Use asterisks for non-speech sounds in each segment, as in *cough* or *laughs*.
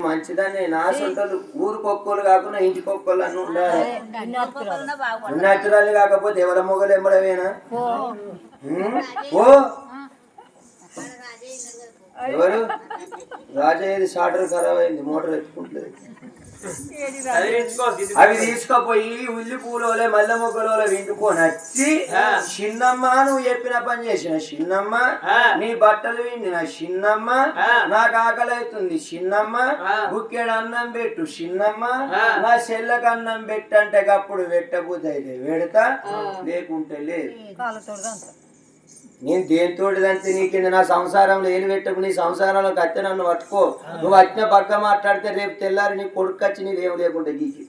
మంచిదని నా సొంతలు ఊరికొక్కలు కాకుండా ఇంటికొక్కలు అని ఉండాలి. ఉన్నట్టురాలు కాకపోతే ఎవరి మొగలు ఎంబడమేనా? ఓ. ఎవరు? రాజయ్యది షాటర్ ఖరాబ్ అయింది మోటార్ ఎత్తుకుంటుంది అవి తీసుకుపోయి ఉల్లి పూలోలే మల్లె మొగ్గలోలే విండుకొని వచ్చి చిన్నమ్మ నువ్వు చెప్పిన పని చేసిన చిన్నమ్మ నీ బట్టలు విండిన చిన్నమ్మ నాకు ఆకలి అవుతుంది చిన్నమ్మ బుక్కెడు అన్నం పెట్టు చిన్నమ్మ నా చెల్లెకి అన్నం పెట్టంటే అప్పుడు పెట్టబుద్ధి అయితే పెడతా లేకుంటే లేదు. నేను దేనితోటిదంతే నీకింద నా సంసారంలో ఏలు పెట్టకు నీ సంసారంలో కత్తి నన్ను పట్టుకో. నువ్వు వచ్చిన పక్క మాట్లాడితే రేపు తెల్లారి నీ కొడుకు వచ్చి నీదేం లేకుండా గీకి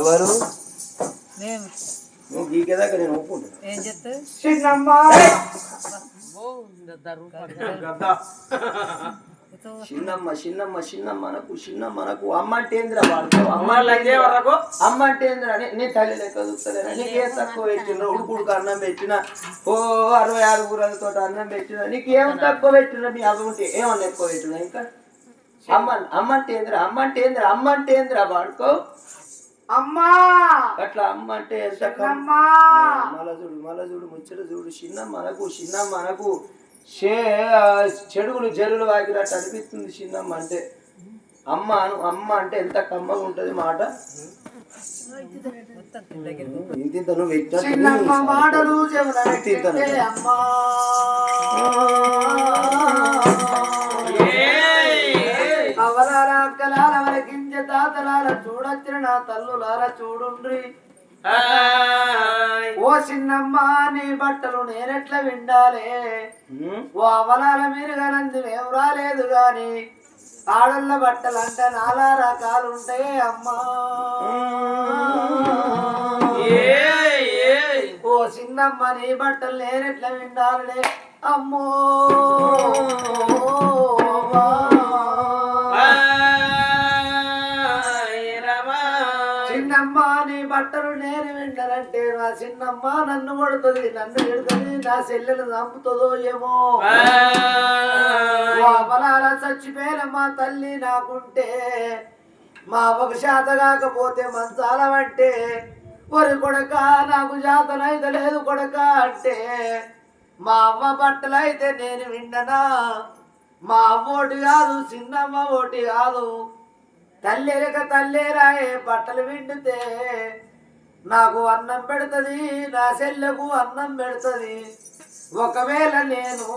ఎవరు? నువ్వు గీకేదాకా నేను ఒప్పుకుంటా. ఏం చెప్తే చిన్నమ్మ చిన్నమ్మ చిన్నమ్మ అనకు చిన్నమ్మ అనకు అమ్మ అంటే ఏందిరా వాడుకో అమ్మ అంటే ఏందిరా? అమ్మ అంటే ఏందిరా నే- నేను తల్లి లెక్క చూస్తలేనా నీకు ఏ తక్కువ పెట్టిన ఉడుకుడుకు అన్నం పెట్టిన? ఓ అరవై ఆరు కూరలతో అన్నం పెట్టిన? నీకు ఏం తక్కువ పెట్టిన మీ అవి ఉంటే ఏమన్నా ఎక్కువ పెట్టిన ఇంకా? అమ్మ అమ్మ అంటే ఏందిరా అమ్మ అంటే ఏందిరా అమ్మ! అంటే ఏందిరా వాడుకో అమ్మా అట్లా అమ్మ అంటే మల చూడు మల చూడు ముచ్చట చూడు. చిన్న మనకు చిన్న మనకు చే చెడుగులు జరులు వాకినట్టు అనిపిస్తుంది చిన్నమ్మ అంటే. అమ్మ అను అమ్మ అంటే ఎంత కమ్మగా ఉంటది మాట? ఇంత నువ్వు అవలాల అక్కలాల వరకించ తాతలాల చూడొచ్చిన నా తల్లులాల చూడుండ్రి. ఓ చిన్నమ్మ నీ బట్టలు నేనెట్లా విండాలే? ఓ అవలాల మీరు గనంది మేము రాలేదు గాని ఆడళ్ళ బట్టలు అంటే నాలా రకాలు ఉంటాయి అమ్మా ఓ చిన్నమ్మ నీ బట్టలు నేనెట్లా విండాలనే అమ్మో. బట్టలు నేను వింటానంటే నా చిన్నమ్మ నన్ను కొడుతుంది నన్ను ఎడుతుంది నా చెల్లెలు చంపుతుందో ఏమో. ఓ అమలాల చచ్చిపోయిన మా తల్లి నాకుంటే మా అవ్వకు శాత కాకపోతే మంచాల అంటే ఒరి కొడక నాకు జాతనైతే లేదు కొడక అంటే మా అవ్వ బట్టలైతే నేను విండనా? మా అవ్వ ఓటి కాదు చిన్నమ్మ ఓటి కాదు. తల్లేరక తల్లేరాయే బట్టలు విండితే నాకు అన్నం పెడుతుంది నా చెల్లెకు అన్నం పెడుతుంది. ఒకవేళ నేను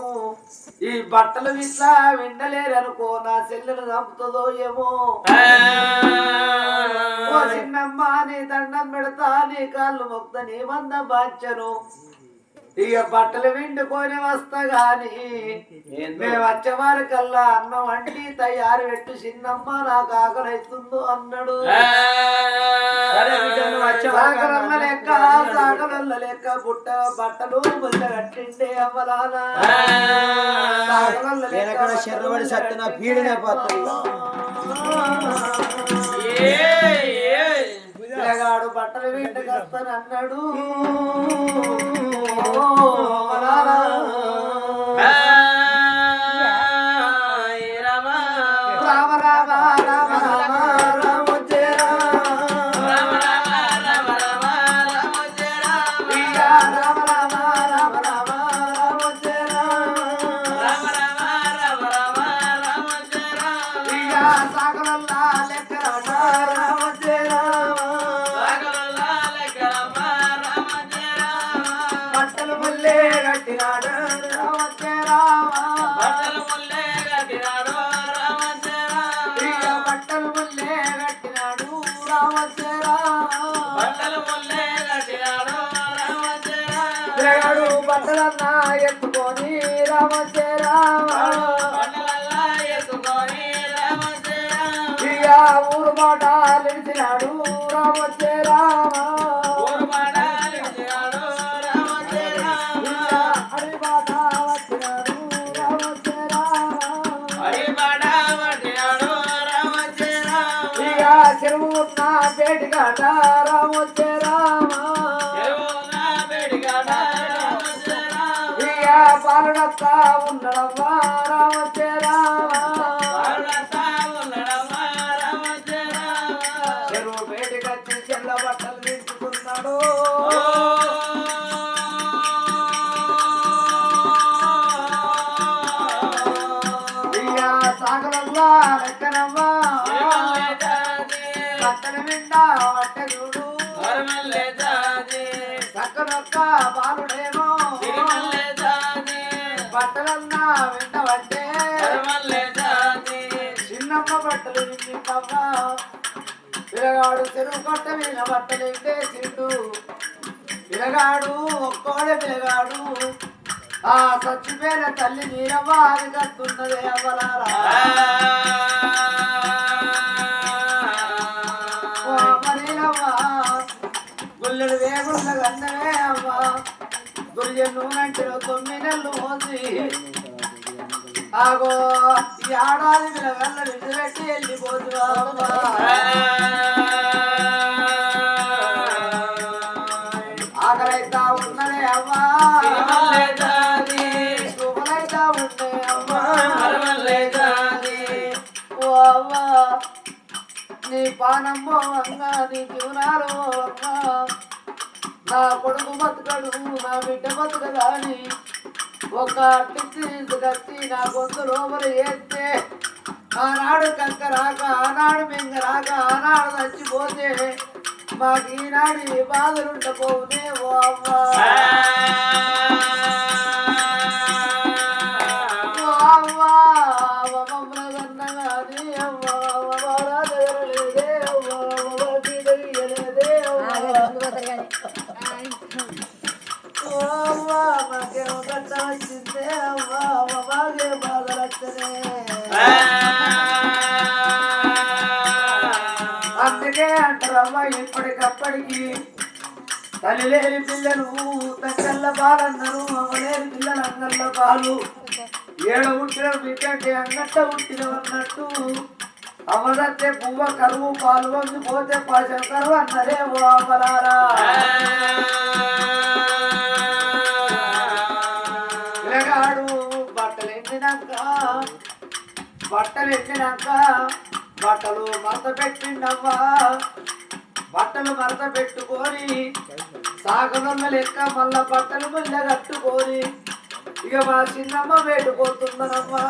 ఈ బట్టలు ఇట్లా విండలేరనుకో నా చెల్లెలు చంపుతుందో ఏమో. చిన్నమ్మ నీ దండం పెడతా నీ కాళ్ళు మొక్త నీ వంద బాంచను. ఇక బట్టలు విండుకొని వస్తా గాని. మేము వచ్చేవారి కల్లా అన్నం వండి తయారు పెట్టు చిన్నమ్మ నాకు ఆకలి అవుతుందో అన్నాడు? సాగరల్ల లెక్క సాగరల్ల లెక్క బుట్ట బట్టలు బుట్ట కట్టిండే అవ్వలానా. సత్తిన పీడినే పోతుంది పిల్లగాడు బట్టలు వీటికి వస్తాను అన్నాడు. ఉన్న పేటికాట రామ జయ బట్టలు విండా వట్టె చూడు చక్కనొక్క బాలుడేమో బట్టలన్నా వెంట చిన్నమ్మ బట్టలు వింటవ్వా పిల్లగాడు చెరువు కొట్ట మీద బట్టలు చిండు పిల్లగాడు ఒక్కోడే పిల్లగాడు ఆ సచ్చిపోయిన తల్లి నీరవ్వ అది కత్తున్నదే అవ్వలారా? గుల్లెడు వేగుండ గన్నవే అవ్వ. గురిజ నూనెంటిలో తొమ్మిది నెలలు మోసి ఆగో ఈ ఆడాది పిల్లగల్ల విడిపెట్టి వెళ్ళిపోతున్నా ఆకలైతా ఉన్నదే అమ్మా శుభలైతా ఉండే అవ్వా. ఓ అవ్వా నీ పానమ్మో అంగా నీ జీవనాలు అమ్మా నా కొడుకు బతుకడు నా బిడ్డ బతుకదాని ఒక టిక్కి కట్టి నా గొంతు లోపల వేస్తే ఆనాడు కక్క రాక ఆనాడు మింగ రాక ఆనాడు చచ్చిపోతే మాకు ఈనాడు ఈ బాధలుండపోనే ఓ అమ్మా అవ్వా అవ్వ బాగే బాధలత్తనే అందుకే అంటారవ్వ ఇప్పటికప్పటికి తల్లి లేని పిల్లలు తగ్గల్ల పాలన్నారు అవ్వలేని పిల్లలు అంగళ్ళ పాలు ఏడ పుట్టిన బిడ్డంటే అంగట్ట పుట్టిన అన్నట్టు అవ్వదత్తే పువ్వ కరువు పాలు వంగి పోతే పాశం కరువు అన్నరే ఓ బట్టలు ఎండినాక బట్టలు మరత పెట్టిండవ్వా. బట్టలు మరత పెట్టుకొని సాగనొల్ల లెక్క మళ్ళా బట్టలు ముళ్ళ కట్టుకొని ఇక మా చిన్నమ్మ వేడుకోతుందనమ్మా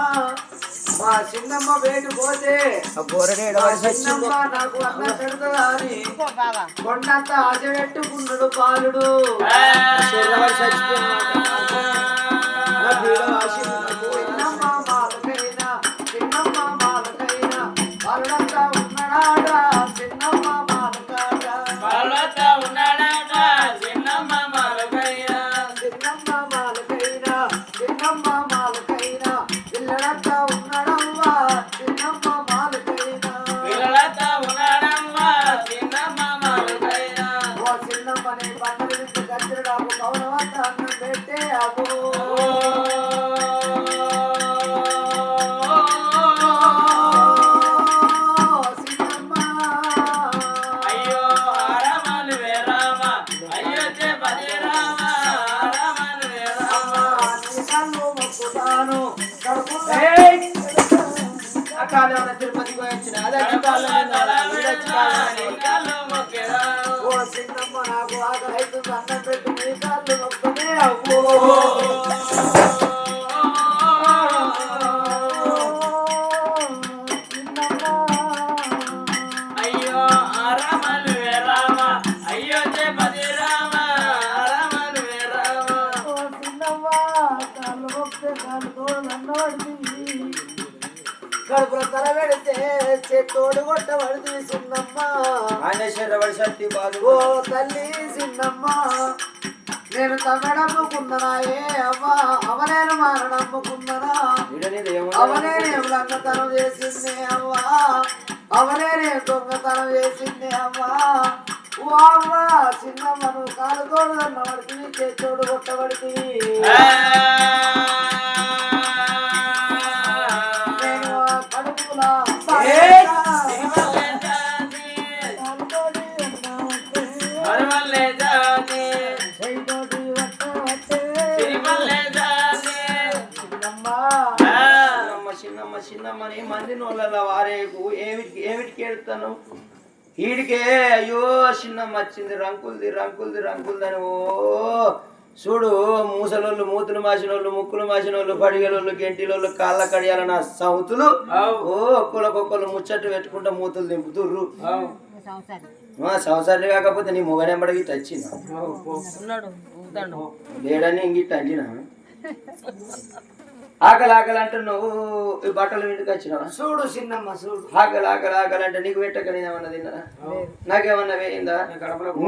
మా చిన్నమ్మ వేడుకోతే మా చిన్నమ్మ నాకు అన్నం పెడతదా అని కొండంత ఆశ పెట్టుకున్నాడు బాలుడు. అకాలంలో తిరుపతికి వచ్చిన అదే ఓ చిన్నమ్మ నాకు ఆకలి అవుతుంది అన్నం పెట్టి నీ కాళ్ళు మొక్కనే. అవ్వు చెత్తోడు కొట్టబడి చిన్నమ్మ ఆనేశ్వర శక్తి బాలు. ఓ తల్లి చిన్నమ్మ. నేను తమ్మెడమ్ముకున్ననాయే అవ్వ. అవనేను మారనమ్ముకున్ననా అవనేనే లంగతనం చేసింది అవ్వా. అవనేనే దొంగతనం చేసింది అవ్వా. ఓ అవ్వ చిన్నమ్మను కాలుతోడు దన్నబడితే చేతోడు కొట్టబడితే నోళ్ళ వారేకు ఏమిటి ఏమిటికి ఎడతాను వీడికే అయ్యో చిన్న వచ్చింది రంకులది రంకులది రంకులదని ఓ చూడు మూసలోళ్ళు మూతులు మాసిన వాళ్ళు ముక్కులు మాసిన వాళ్ళు పడిగలోళ్ళు గెంటిలోళ్ళు కాళ్ళ కడియాలన్న సౌతులు ఓ ఒక్కళ్ళకొక్కళ్ళు ముచ్చట్టు పెట్టుకుంటా మూతులు దింపుతుర్రు. సంవత్సరాలు కాకపోతే నీ మొగనెంబడికి తచ్చిన లేడని ఇంక అల్లినా *laughs* ఆకలి ఆకలి అంటే నువ్వు ఈ బట్టలు ఇంటికి వచ్చినావా? చూడు చిన్నమ్మ చూడు. ఆకలి ఆకలి ఆకలి అంటే నీకు పెట్టక నేనేమన్నా తిన్నా? నాకేమన్నా వేయిందా?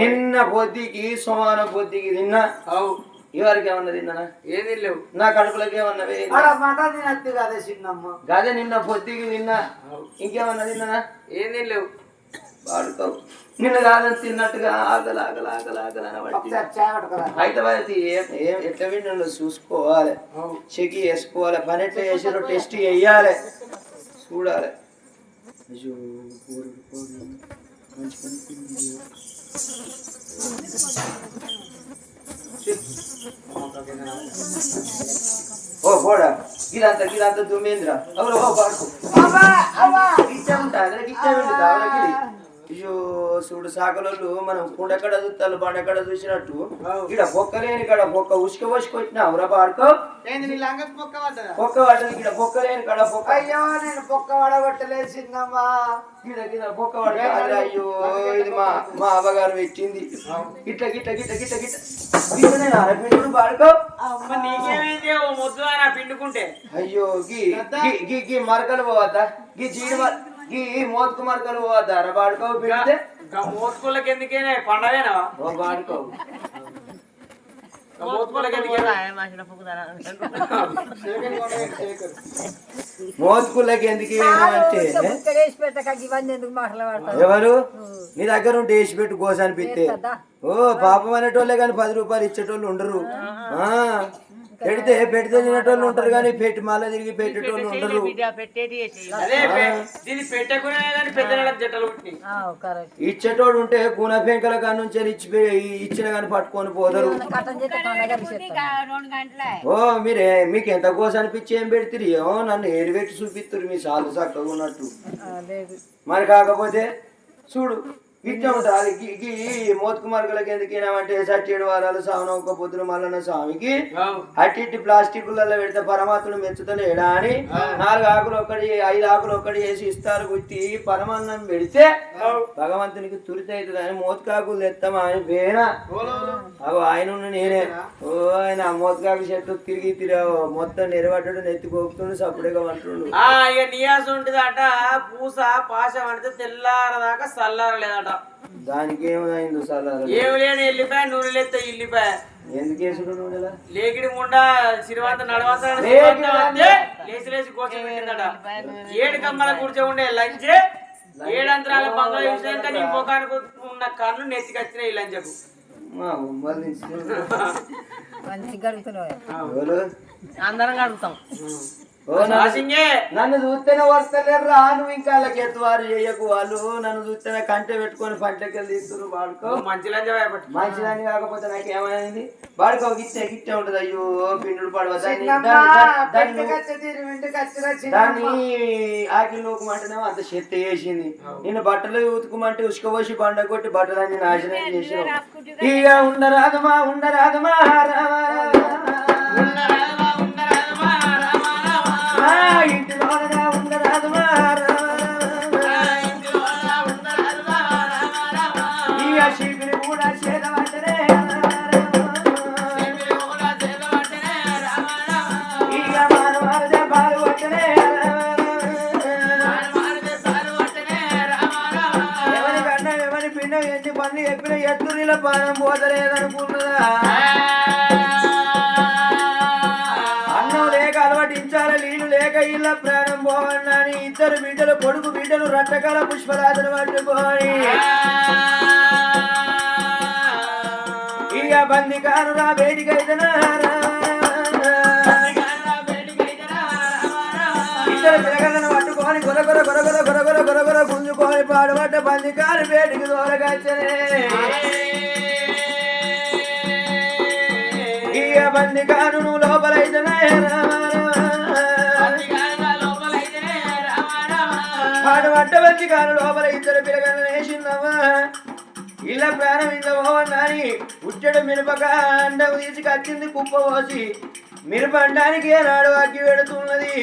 నిన్న పొద్దుకి సోమాన పొద్దుకి తిన్నా? అవు. ఇవరికి ఏమన్నా తిన్నానా? ఏది లేవు నా కడుపులోకి ఏమన్నా తినద్దు కదా చిన్నమ్మ. గదే నిన్న పొద్దుకి తిన్నా. ఇంకేమన్నా తిన్నానా? ఏది లేవు వాడుకోవు నిన్ను కాదని తిన్నట్టుగా ఆగల ఆగల ఆగల ఆగల అనబట్టి హైదరాబాద్ ఏం ఎట్లా విండి నువ్వు చూసుకోవాలి చెక్ చేసుకోవాలి పని ఎట్లా చేసారో టెస్ట్ చేయాలి. చూడాలి. ఓ పోడా గిలాంత గిలాంత దుమేంద్ర అవరు ఓ బాకు అవ్వ ఉంటా గిచ్చ ఉంటా అయ్యో చూడు సాకలోళ్ళు మనం కుండెక్కడ చూస్తాను బండెక్కడ చూసినట్టు. ఇక్కడ పొక్క లేని కాడ పొక్క ఉసుక వచ్చిన అవురా పాడుకో పొక్క పడ్డదా? ఇక్కడ పొక్క లేని కాడ పొక్క అయ్యో నేను పడగొట్టలేదు చిన్నమ్మ గిడ గిడ పడ్డది. అయ్యో ఇది మా మా అవ్వగారు పెట్టింది. ఇట్లా గిట్ల గిట్ల గిట్ల గిట్ల గిట్లనే అరపించుడు పాడుకో నీకేమైంది? ముద్దు పిండుకుంటే. అయ్యో గీ గీ- గీ గీ మరకలు పోవద్దా? గీ జీడి ఈ మోతుకు మరకలు ధర పాడుకోవు పిలితే మోతుకులకి ఎందుకేనే? పండగేనా? పాడుకోవు ఎందుకు? ఎవరు? నీ దగ్గర ఉంటే వేసి పెట్టు గోసానిపిస్తే ఓ పాపం అనేటోళ్ళే కానీ పది రూపాయలు ఇచ్చేటోళ్ళు ఉండరు. పెడితే పెడితే తినేటోళ్ళు ఉంటారు కానీ పెట్టి మళ్ళీ తిరిగి పెట్టేటోళ్ళు ఉండరు. పుట్టి ఇచ్చేటోడు ఉంటే కూన పెంకల కాడ నుంచి ఇచ్చి ఇచ్చిన కానీ పట్టుకొని పోదరు ఓ మీరే మీకు ఎంత కోస అనిపించి ఏం పెడుతుంది ఏమో నన్ను ఏరిపెట్టి చూపిస్తారు మీ సాలు చక్కగా ఉన్నట్టు. లేదు. మరి కాకపోతే చూడు ఇట్లా ఉంటుంది గీ గీ మోతుకు మార్గలకి ఎందుకు ఏమంటే సట్టేడు వారాలు సావన ఒక్క పొద్దున మల్లన్న స్వామికి. అట్టి ఇట్టి ప్లాస్టిక్లలో పెడితే పరమాత్ముడు మెచ్చుతలేడా అని నాలుగు ఆకులు ఒక్కటి ఐదు ఆకులు ఒక్కటి వేసి ఇస్తారు గుట్టి పరమాన్నం పెడితే భగవంతునికి తురిత అవుతుంది అని మోతకాకులు తెస్తామా అని పేన. అగో ఆయన నేనే. ఓ ఆయన మోతకాకు చెట్టు తిరిగి తిరిగి మొత్తం నెరవడ్డాడు నెత్తి కోపుతుండు సప్పుడుగా అంటుండు ఆ ఇక నియాసం ఉంటుందట. పూస పాశం అంటే తెల్లారదాకా చల్లారలేదట దానికి ఏమైందో సార్ ఏమి లేని వెళ్ళిపోయా నూనె లేస్తే ఇల్లిపోయా ఎందుకు వేసుడు నువ్వు లేకిడి ముండా సిరివంత నడవంత లేకిడి అంటే లేచి లేచి కోసం పెట్టిందట. ఏడు కమ్మల కూర్చో ఉండే లంచే. ఏడంతరాల బంగాళ చూసాక నీ ముఖానికి ఉన్న కన్ను నెత్తికి వచ్చినాయి ఈ లంచకు? *laughs* అందరం గడుపుతాం. ఓ నన్ను చూస్తేనే వస్తలేరురా నువ్వు ఇంకా వాళ్ళకి ఎత్తువారు చేయకు వాళ్ళు. నన్ను చూస్తేనే కంటే పెట్టుకొని పంటకెళ్ళి తీస్తున్నారు వాడుకో. మంచిలని మంచిదని కాకపోతే నాకు ఏమైంది? వాడుకో ఇచ్చే గిట్టే ఉంటది. అయ్యో పిండు పడవద్దు దాన్ని ఆకి లోకం అంత చెత్త చేసింది. నేను బట్టలు ఉతుకుమంటే ఉసుకబోసి పండ కొట్టి బట్టలన్నీ నాశనం చేసిన ఉండరాదమా ఉండరాదమా అన్ని పనులు చెప్పిన ఎత్తురిల పానం పోతలేదనుకున్నదా అన్నం లేక అలవాటించాలి నీళ్ళు లేక ఇళ్ళ ప్రాణం పోవన్నాని ఇద్దరు బిడ్డలు కొడుకు బిడ్డలు రట్టకాల పుష్పరాజులు పట్టుకొని ఇక బంది కానురా వేడికైతేనా మరి పాడుబడ్డ పందికారు వేడికి దూరగచ్చనే ఇక పందికారు నువ్వు లోపలైతేనే పాడుబడ్డ పందికారు లోపల ఇద్దరు పిల్లగన్న వేసిందమ్మా ఇళ్ళ ప్రాణం ఇంత పోవన్నాని ఉచ్చడు మిరపక అండకు తీసుకొచ్చింది కుప్ప పోసి మిరప అండానికి నాడు అక్కి పెడుతున్నది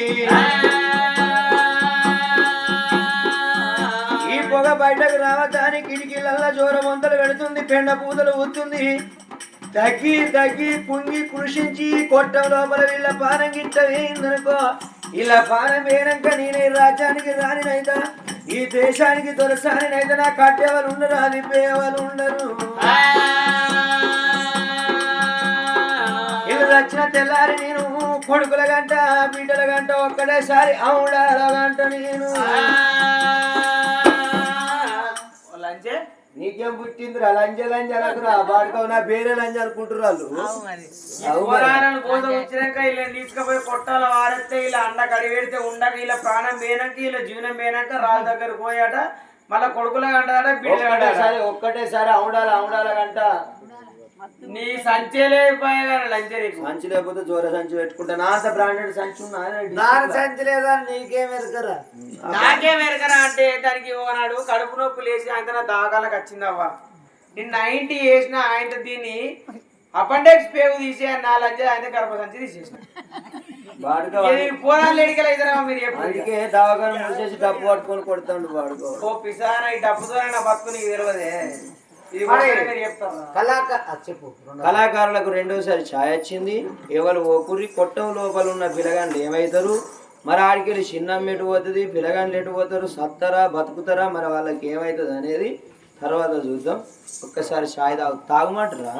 పొగ బయటకు రావద్దని కిటికీలల్లా జోర వంతలు పెడుతుంది పెండ పూతలు ఊతుంది తగ్గి తగ్గి పుంగి కృషించి కొట్టం లోపల వీళ్ళ పానం గిట్ట వేయిందనుకో ఇలా పానం వేయనాక నేను రాజ్యానికి రానినైతా ఈ దేశానికి దొరసానినైతే నా కట్టేవాళ్ళు ఉండరు అది పేవాళ్ళు ఉండరు ఇల్లు వచ్చిన తెల్లారి నేను కొడుకుల గంట బిడ్డల గంట ఒక్కడేసారి అవుడాల గంట నేను. నీకేం పుట్టిందిరా? లంజ లంజ అనకురా? వాడుకో నా పేరే లంజ. పోరాలను కోసం వచ్చినాక ఇలా తీసుకుపోయి కొట్టాల వారెత్తే ఇలా అండ కడిగెడితే ఉండక ఇలా ప్రాణం పోయినాక ఇలా జీవనం పోయినాక రాళ్ళ దగ్గర పోయాట. మళ్ళా కొడుకుల గంటాడ బిడ్డల గంటాడ ఒక్కటేసారి ఒక్కటేసారి అవుడాల అవుడాల గంట నీ నీకు. సంచి లేకపోతే జోర సంచి పెట్టుకుంటా. నా అంత బ్రాండెడ్ సంచి ఉన్నా దాని సంచి లేదా? నీకేం ఎరకరా? నాకే వెరకరా అంటే దానికి ఓనాడు కడుపు నొప్పి లేచి ఆయన దాగాలకు వచ్చిందవ్వ. నేను నైన్టీ వేసిన ఆయన దీన్ని అపెండెక్స్ పేగు తీసే నా లంచ ఆయన గర్భ సంచి తీసేసిన. అందుకే దవాఖాన మూసేసి డబ్బు పట్టుకొని కొడతాడు వాడుకో. ఓ పిసారా ఈ డబ్బుతో నా బతుకు నీకు తెలియదే. చెప్పు కళాకారులకు రెండోసారి ఛాయ్ వచ్చింది. ఎవరు ఒకరి కొట్టం లోపల ఉన్న పిల్లగాండ్లు ఏమవుతారు మరి ఆడికి వెళ్ళి చిన్నం ఎటు పోతుంది? పిల్లగాండ్లు ఎటు పోతారు? సత్తరా బతుకుతారా? మరి వాళ్ళకి ఏమవుతుంది అనేది తర్వాత చూద్దాం. ఒక్కసారి ఛాయ్ తాగు తాగుమంటారా?